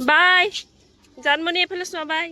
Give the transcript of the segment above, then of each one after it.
বাই। জানমনি এফেলেছ bye.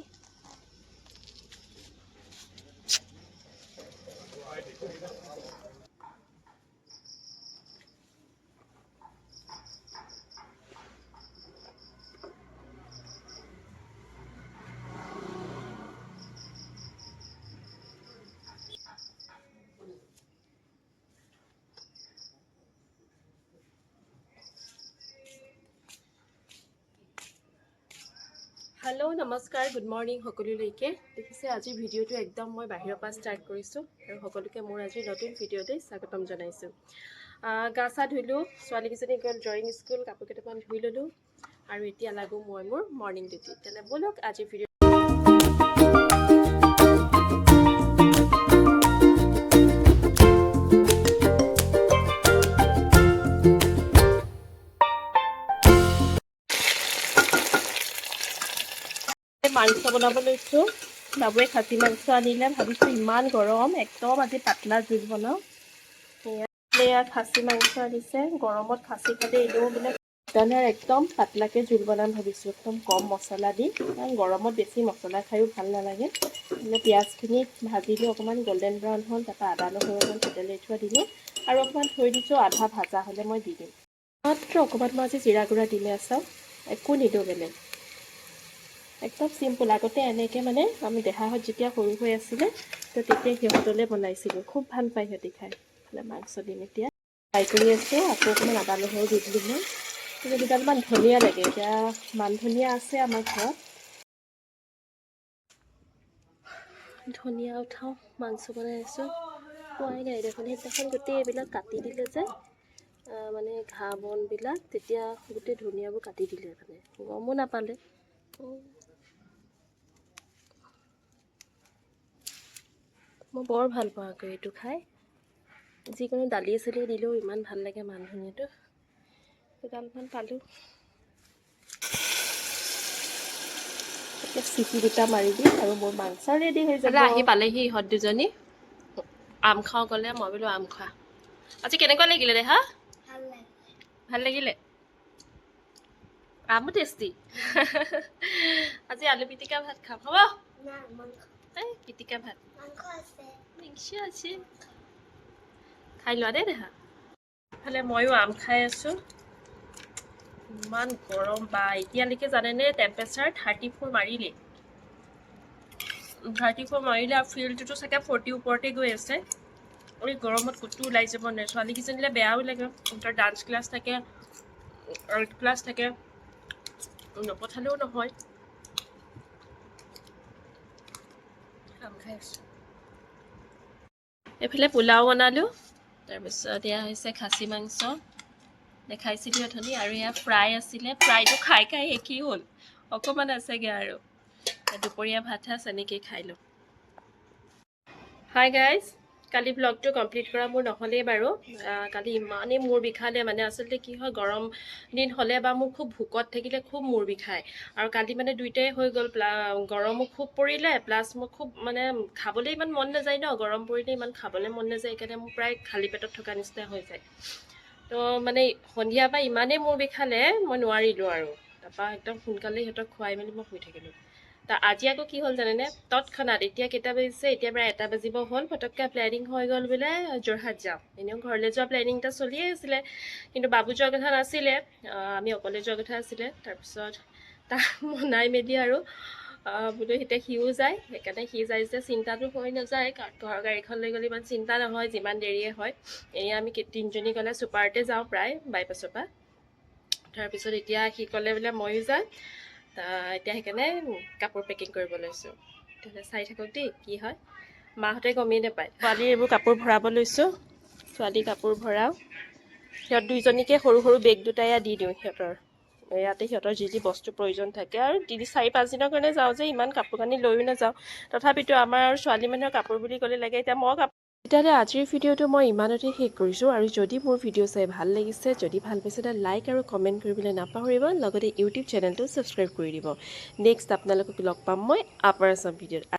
Hello নমস্কাৰ good morning সকলোলৈকে। দেখিছে আজিৰ ভিডিঅ'টো একদম মই বাহিৰৰ পৰা ষ্টাৰ্ট কৰিছোঁ আৰু সকলোকে মোৰ আজিৰ নতুন ভিডিঅ'তে স্বাগতম জনাইছোঁ। গা চা ধুলোঁ ছোৱালীকেইজনী গ'ল ড্ৰয়িং স্কুল কাপোৰ কেইটামান ধুই ল'লোঁ আৰু এতিয়া লাগোঁ মই মোৰ মৰ্ণিং ডিউটি তেনে ব'লক আজিৰ ভিডিঅ' মাংস বনাব লৈছোঁ। বাবুৱে খাচী মাংস আনিলে, ভাবিছোঁ ইমান গৰম, একদম আজি পাতলা জোল বনাওঁ। এয়া খাচী মাংস আনিছে, গৰমত খাচী খালে এনেও বোলে সেইকাৰণে একদম পাতলাকৈ জোল বনাম ভাবিছোঁ, একদম কম মছলা দি। কাৰণ গৰমত বেছি মছলা খায়ো ভালো নালাগে। মানে পিঁয়াজখিনি ভাজিলোঁ অকণমান গল্ডেন ব্ৰাউন হ'ল তাৰপৰা আদা, নহৰু অকণমান থেতেলি থোৱা দিলোঁ। আৰু অকণমান থৈ দিছোঁ, আধা ভাজা হ'লে মই দি দিম। মাত্ৰ অকণমান মই আজি জিৰা গুড়া দিলে আছোঁ একো নিদিওঁ বেলেগ। একদম চিম্পুল আগতে এনেকৈ মানে আমি দেহাহঁত যেতিয়া সৰু হৈ আছিলে তো তেতিয়া সিহঁতলৈ বনাইছিলোঁ। খুব ভাল পায় সিহঁতি খাই। মাংস দিম এতিয়া। ফ্ৰাই কৰি আছোঁ আকৌ অকণমান আদা নহৰু দি দিলোঁ মই। কিন্তু দুডালমান ধনিয়া লাগে। এতিয়া মান ধনিয়া আছে আমাৰ ঘৰত। ধনিয়া উঠাওঁ মাংস বনাই আছোঁ। পোৱাই নাই দেখোন। সেইদিনাখন গোটেই এইবিলাক কাটি দিলে যে মানে ঘাঁহ বনবিলাক তেতিয়া গোটেই ধনিয়াবোৰ কাটি দিলে মানে। গমো নাপালে। মই বৰ ভাল পাওঁ আকৌ এইটো খাই। যিকোনো দালি চালি দিলেও ইমান ভাল লাগে মান ধনিয়াটো দুডালমান পালোঁ। এতিয়া চিটি দুটা মাৰি দিম আৰু মোৰ মাংস ৰেডি হৈ যাব। আহি পালেহি ইহঁত দুজনী। আম খাওঁ গ'লে মই বোলো আম খোৱা। আজি কেনেকুৱা লাগিলে দেহা ভাল লাগিলে। আমো টেষ্টি আজি আলু পিটিকা ভাত খাম। হ'ব? মাংস পিটিকা ভাত। মাংস আছে। খাই লোৱা দেই দেহা ইফালে ময়ো আম খাই আছোঁ। ইমান গৰম বা এতিয়ালৈকে জানেনে টেম্পাৰেচাৰ থাৰ্টি ফ'ৰ মাৰিলে থাৰ্টি ফ'ৰ মাৰিলে আৰু ফিল্ডটোতো চাগে ফৰ্টিৰ ওপৰতে গৈ আছে। এই গৰমত ক'তো ওলাই যাব নোৱাৰে। ছোৱালীকেইজনীলে বেয়াও লাগে। সিহঁতৰ ডান্স ক্লাছ থাকে আৰ্ট ক্লাছ থাকে। নপঠালেও নহয়। এইফালে পোলাও বনালোঁ তাৰপিছত এয়া হৈছে খাচী মাংস। দেখাইছিলোঁ অথনি আৰু এয়া ফ্ৰাই আছিলে ফ্ৰাইটো খাই খাই একেই হ'ল। অকণমান আছেগৈ আৰু। দুপৰীয়া ভাত সাজ এনেকেই খাই লওঁ। হাই গাইজ কালি ব্লগটো কমপ্লিট কৰা মোৰ নহ'লেই বাৰু। কালি ইমানেই মূৰ বিষালে মানে আচলতে কি হয় গৰম দিন হ'লে বা মোৰ খুব ভোকত থাকিলে খুব মূৰ বিষায়। আৰু কালি মানে দুইটাই হৈ গ'ল গৰমো খুব পৰিলে প্লাছ মোৰ খুব মানে খাবলৈ ইমান মন নাযায় ন গৰম পৰিলে ইমান খাবলৈ মন নাযায় সেইকাৰণে মোৰ প্ৰায় খালী পেটত থকা নিচিনা হৈ যায়। তো মানে সন্ধিয়া পৰা ইমানেই মূৰ বিষালে মই নোৱাৰিলোঁ আৰু। তাৰপৰা একদম সোনকালে সিহঁতক খুৱাই মেলি মই শুই থাকিলোঁ। আজি আকৌ কি হ'ল জানেনে? তৎক্ষণাত এতিয়া কেইটা বাজিছে এতিয়া প্ৰায় এটা বাজিব হ'ল পটককৈ প্লেনিং হৈ গ'ল বোলে যোৰহাট যাওঁ। এনেও ঘৰলৈ যোৱা প্লেনিং এটা চলিয়ে আছিলে কিন্তু বাবু যোৱাৰ কথা নাছিলে আমি অকলে যোৱাৰ কথা আছিলে তাৰপিছত তাক মনাই মেলি আৰু বোলো এতিয়া সিও যায় সেইকাৰণে সি যায় যে চিন্তাটো হৈ নাযায় কাৰণ ঘৰৰ গাড়ীখন লৈ গ'লে ইমান চিন্তা নহয় যিমান দেৰিয়ে হয়। এনেই আমি তিনিজনী গ'লে ছুপাৰতে যাওঁ প্ৰায় বাইপাছৰ পৰা। তাৰপিছত এতিয়া সি ক'লে বোলে ময়ো যাম এতিয়া সেইকাৰণে কাপোৰ পেকিং কৰিব লৈছোঁ। তেতিয়াহ'লে চাই থাকক দেই কি হয়। মাহঁতে গমেই নাপায়। ছোৱালীৰ এইবোৰ কাপোৰ ভৰাব লৈছোঁ। ছোৱালী কাপোৰ ভৰাওঁ। সিহঁত দুইজনীকে সৰু সৰু বেগ দুটাই দি দিওঁ সিহঁতৰ। ইয়াতে সিহঁতৰ যি যি বস্তু প্ৰয়োজন থাকে। আৰু তিনি চাৰি পাঁচদিনৰ কাৰণে যাওঁ যে ইমান কাপোৰ কানি লৈও নাযাওঁ। তথাপিতো আমাৰ আৰু ছোৱালী মানুহৰ কাপোৰ বুলি ক'লে লাগে। এতিয়া মই কাপোৰ তেতিয়াহ'লে আজিৰ ভিডিঅ'টো মই ইমানতে শেষ কৰিছোঁ আৰু যদি মোৰ ভিডিঅ' চাই ভাল লাগিছে যদি ভাল পাইছে তেতিয়া লাইক আৰু কমেণ্ট কৰিবলৈ নাপাহৰিব লগতে ইউটিউব চেনেলটো ছাবস্ক্ৰাইব কৰি দিব। নেক্সট আপোনালোকক লগ পাম মই আপাৰ আছাম ভিডিঅ'ত।